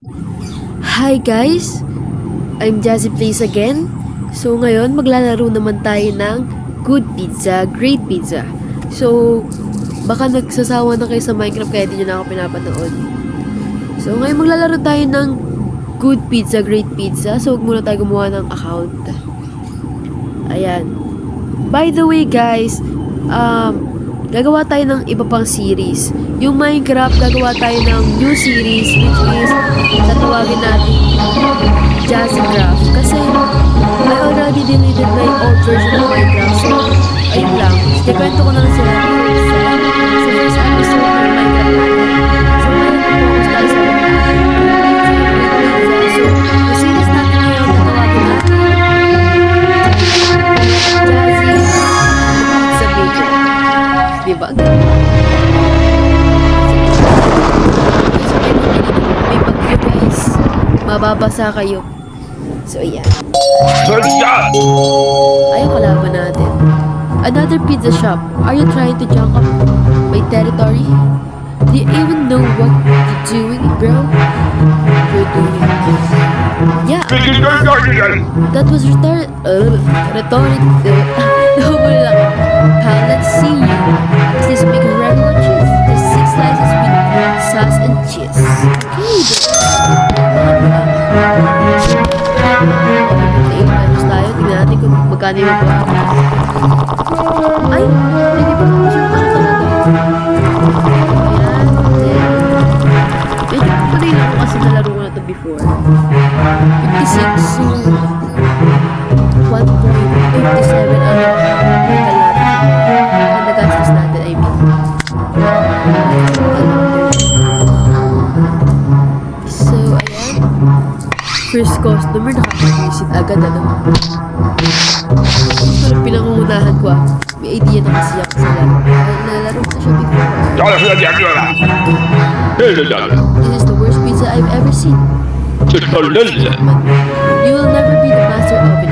Hi guys! I'm Jazzy Plays again. So ngayon maglalaro naman tayo ng Good Pizza, Great Pizza. So baka nagsasawa na kayo sa Minecraft kaya di nyo na ako pinapanood. So ngayon maglalaro tayo ng Good Pizza, Great Pizza. So huwag muna tayo gumawa ng account. Ayan. By the way guys, um, gagawa tayo ng iba pang series. Yung Minecraft, gagawa tayo ng new series which is tatawagin natin Jazzy Craft. Kasi I already deleted my old version of Minecraft. So, ayun lang. Ikwento ko na lang sila first, sa, sa first episode ng Minecraft natin. Diba? May bagyo guys. Mababasa kayo. So, ayan. Ayaw kalaban natin. Another pizza shop. Are you trying to junk up my territory? Do you even know what you're doing, bro? You're doing Yeah, ka guardian! that was rhetor- uh, rhetoric. Double Okay, ayos tayo. Tingnan natin kung magkano yung magkano. Ay! Hindi pa ako sure pala talaga. Ayan. Then, medyo tuloy lang kasi nalaro ko na to before. 56. So, agad, ano? Parang pinangungunahan ko ah. May idea na kasi ako sa laro. Dahil nalalaro ko siya before. Abiola! Headshot! This is the worst pizza I've ever seen. You will never be the master of it.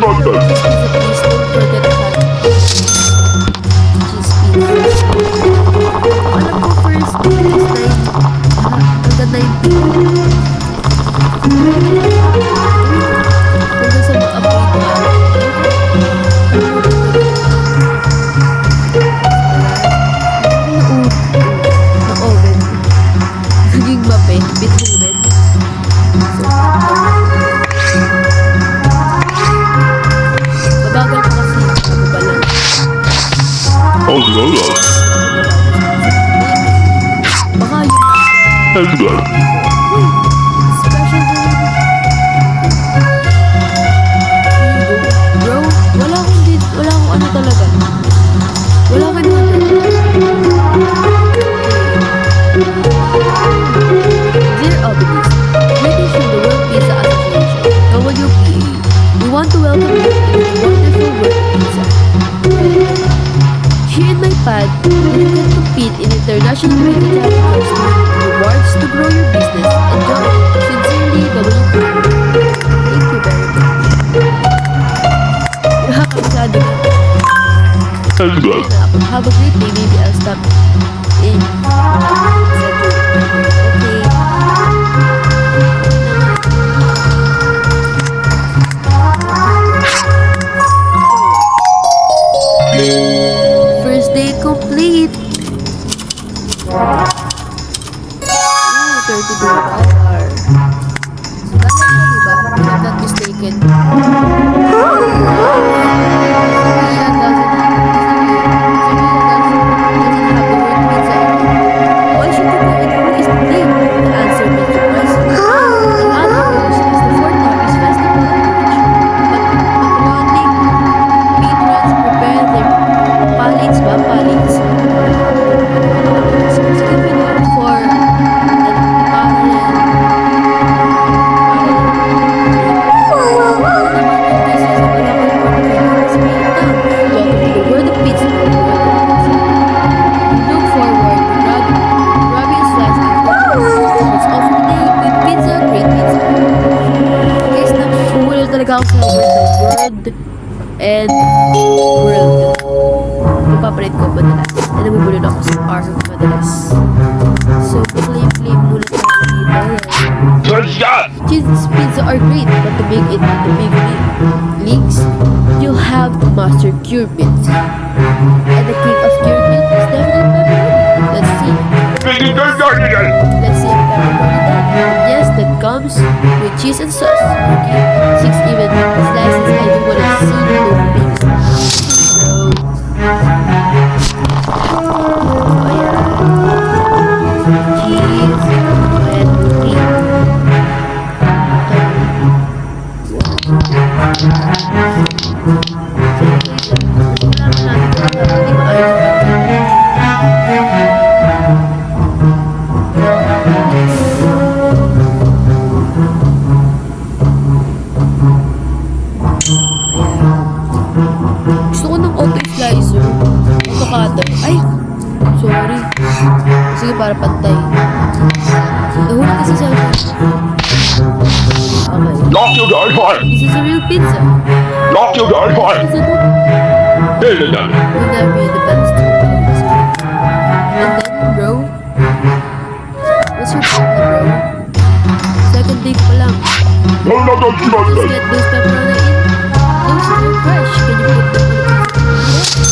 London. shot. Kids' speeds are great, but to make it in the big leagues, you have to master Cupid. And the king of Cupid is definitely not Let's see. Let's see if everybody does. Yes, that comes with cheese and sauce. Okay, six even slices. I do wanna see no pigs. Sige, para pantay. Ihuli ka sa cellphone. This is a real pizza. Knock you down, boy! Is it? Build it. Would that be the best? And then, bro? What's your problem, bro? Second day pa lang. No, no, Just get those pepperoni in. Those are fresh. Can you put them in the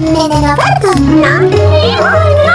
Neden abartın? Ne yapıyorsun?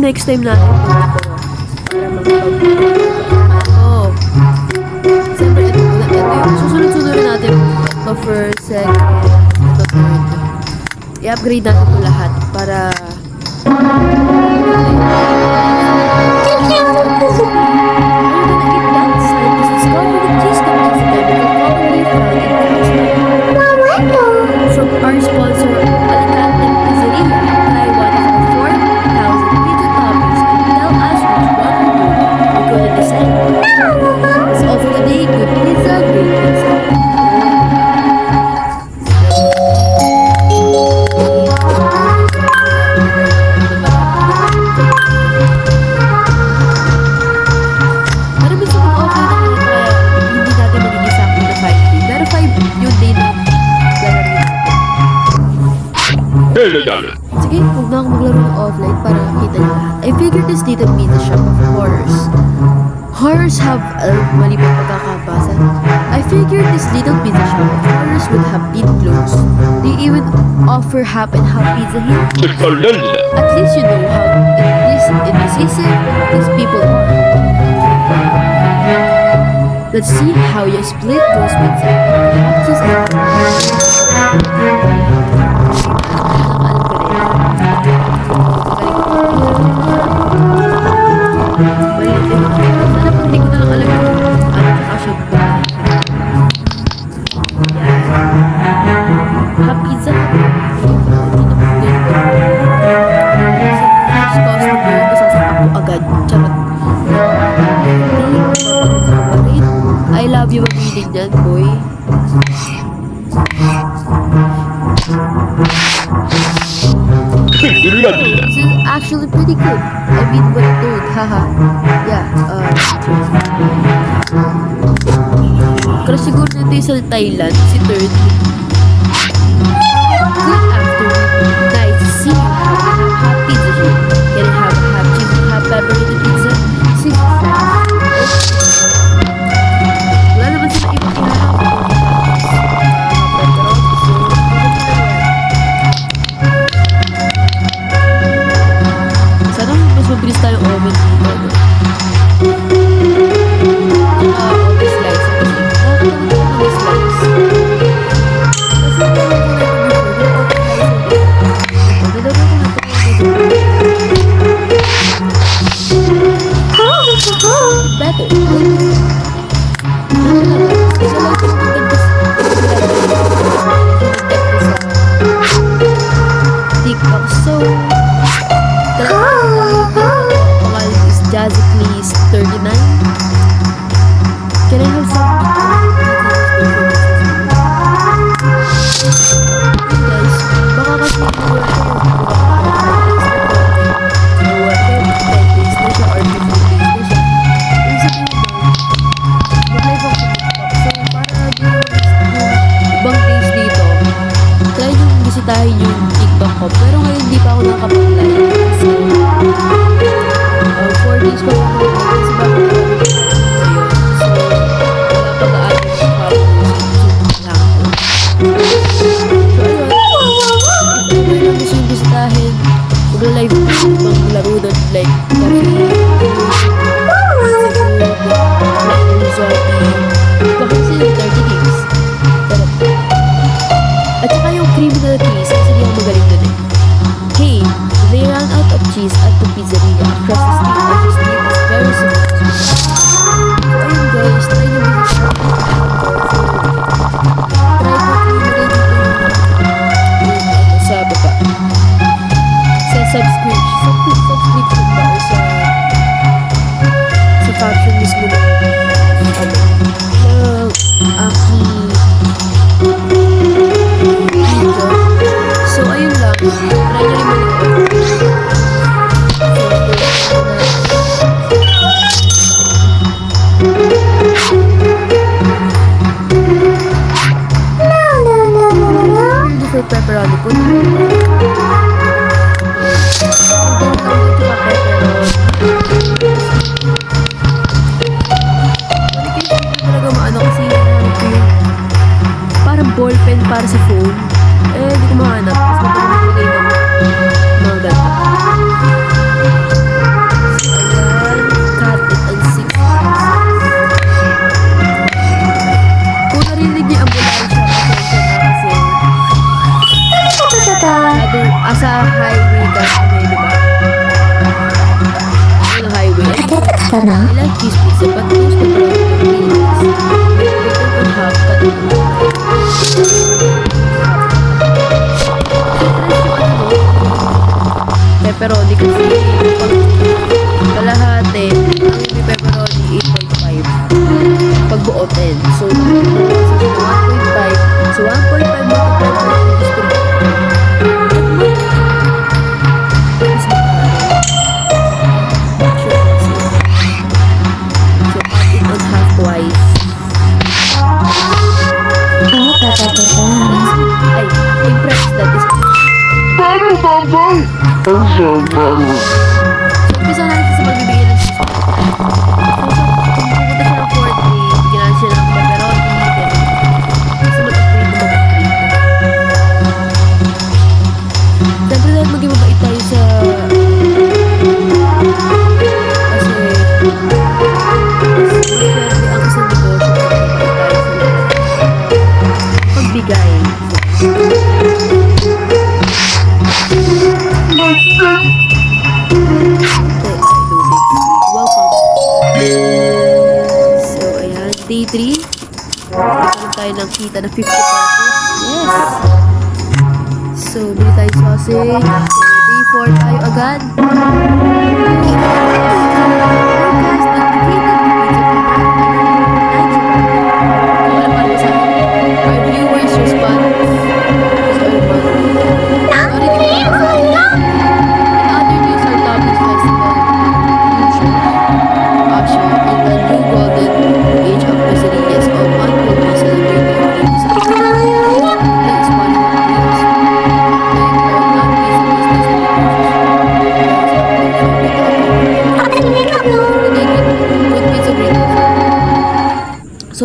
next time natin. Oo. Oh. Siyempre, ito, ito yung susunod-sunod natin. So, first, second, third. I-upgrade natin ito lahat para Sige, huwag na akong maglaro ng offline para makita niyo lahat. I figured this didn't mean the shop of horrors. Horrors have a uh, mali pa pagkakabasa. I figured this little pizza shop of horrors would have been closed. They even offer half and half pizza here. At least you know how at least indecisive these people are. Let's see how you split those pizza. Half Balik din na lang alam kung ano tsaka siya ba. Yan. Happy za. Sa first agad. Charot. I love you, mabili dyan, boy. This is actually pretty good. I mean, but dude, haha. Yeah, uh... Kasi siguro nandito sa Thailand, si Third. Lolliput. nakita na 50 pesos. Yes! So, dito tayo sausage. So, day 4 tayo agad. Okay.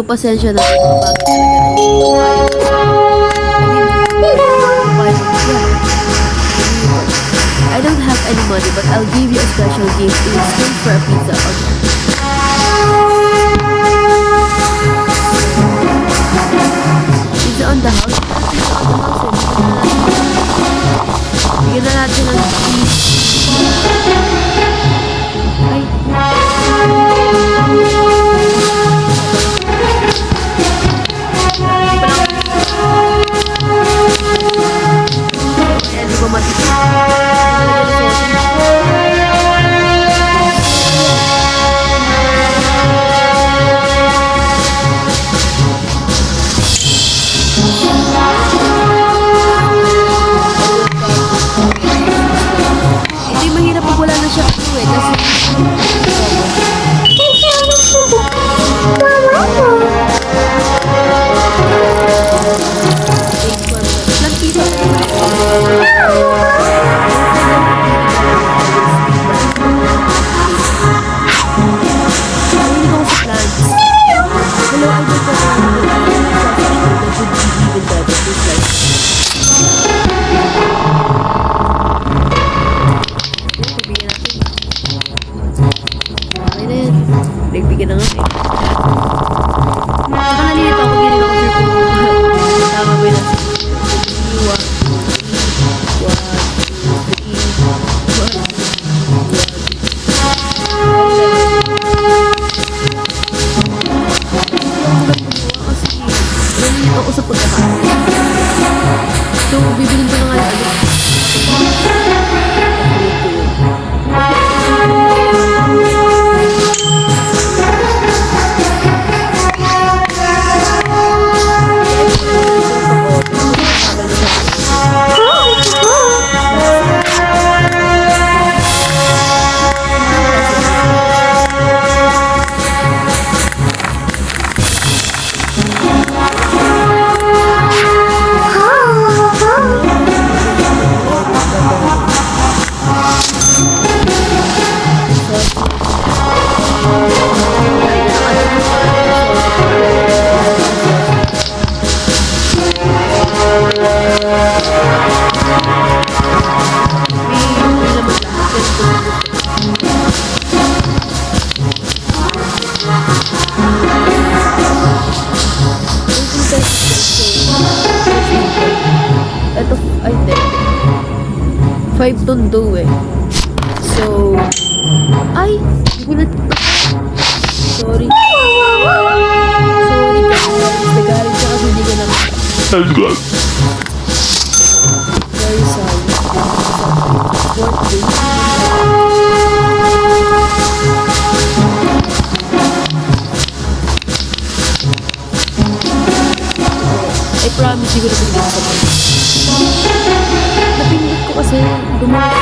pasensya na. I don't have any money but I'll give you a special gift. In exchange for a pizza. Order. Ay, hindi. 5 tondo eh. So, ay, gulat ko. Sorry. Sorry kasi nagalit siya kasi hindi ko na Sounds good. Very sorry. What the I promise you gonna be this say good morning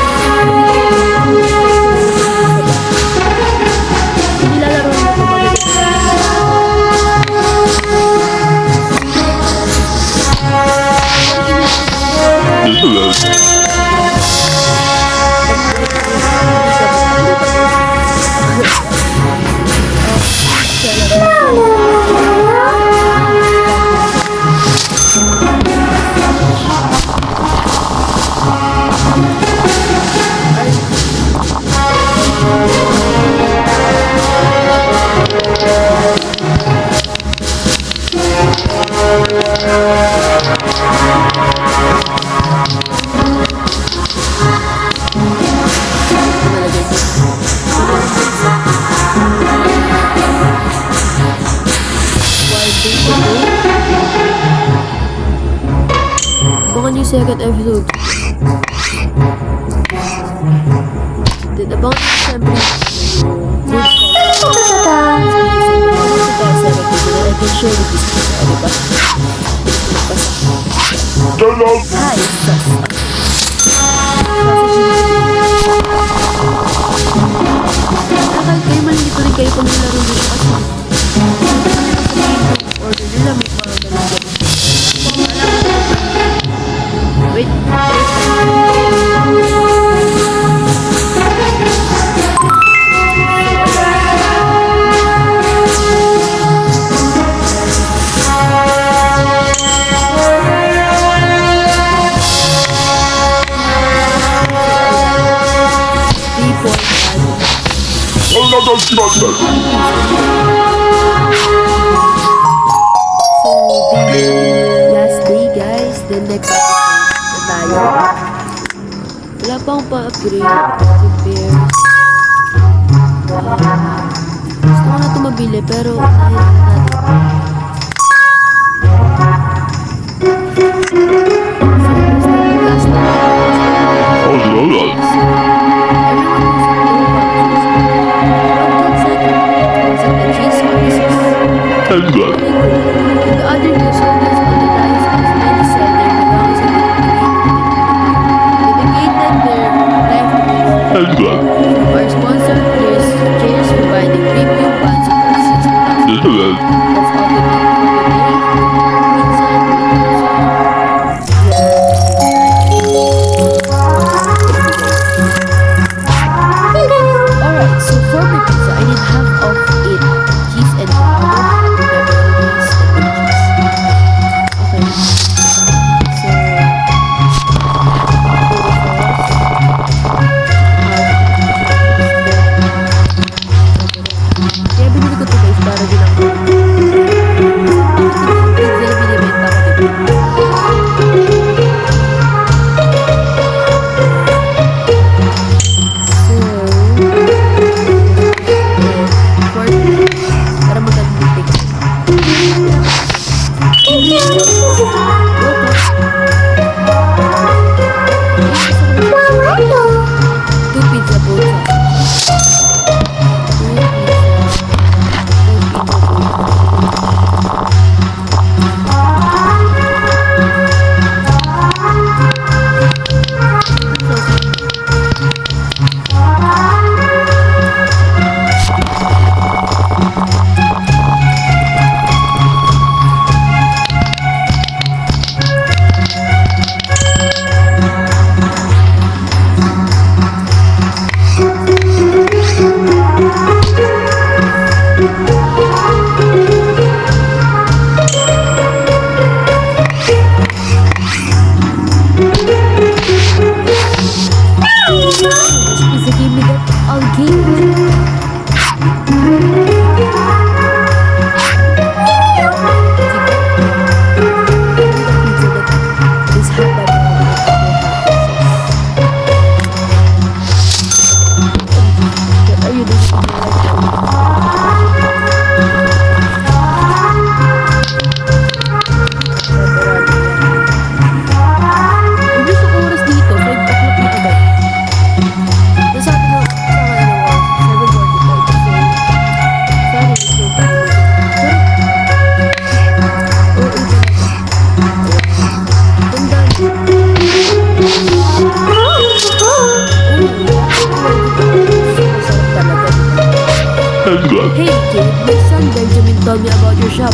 Hey kid, my son Benjamin told me about your shop.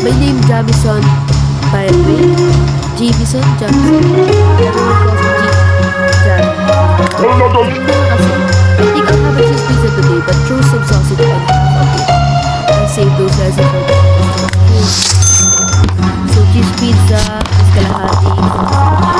My name Jamison. By the way, Jamison, Jamison. Hindi ka nga versus pizza today, but throw some sausage on it. I saved those lessons for the So cheese pizza, kalahati,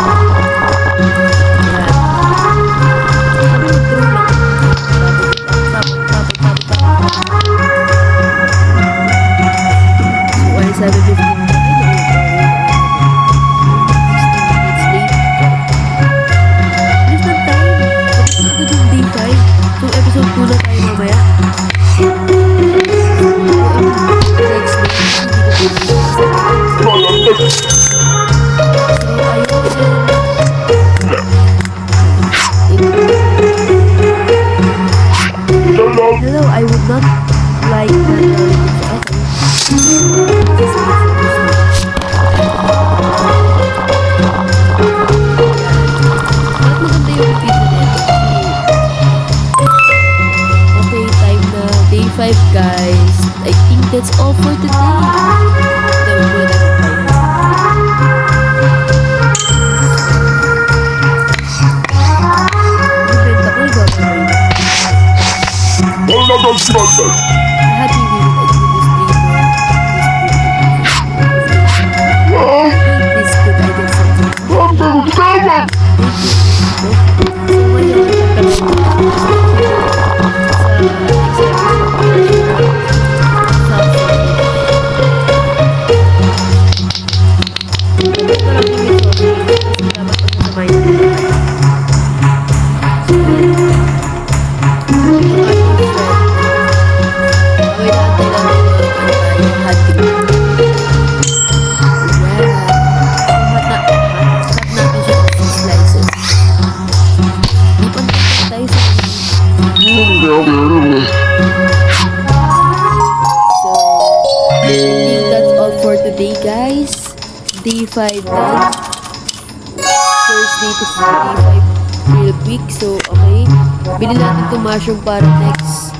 mushroom para next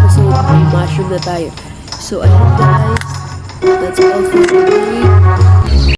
episode. May mushroom na tayo. So, ayun guys. That's all for today.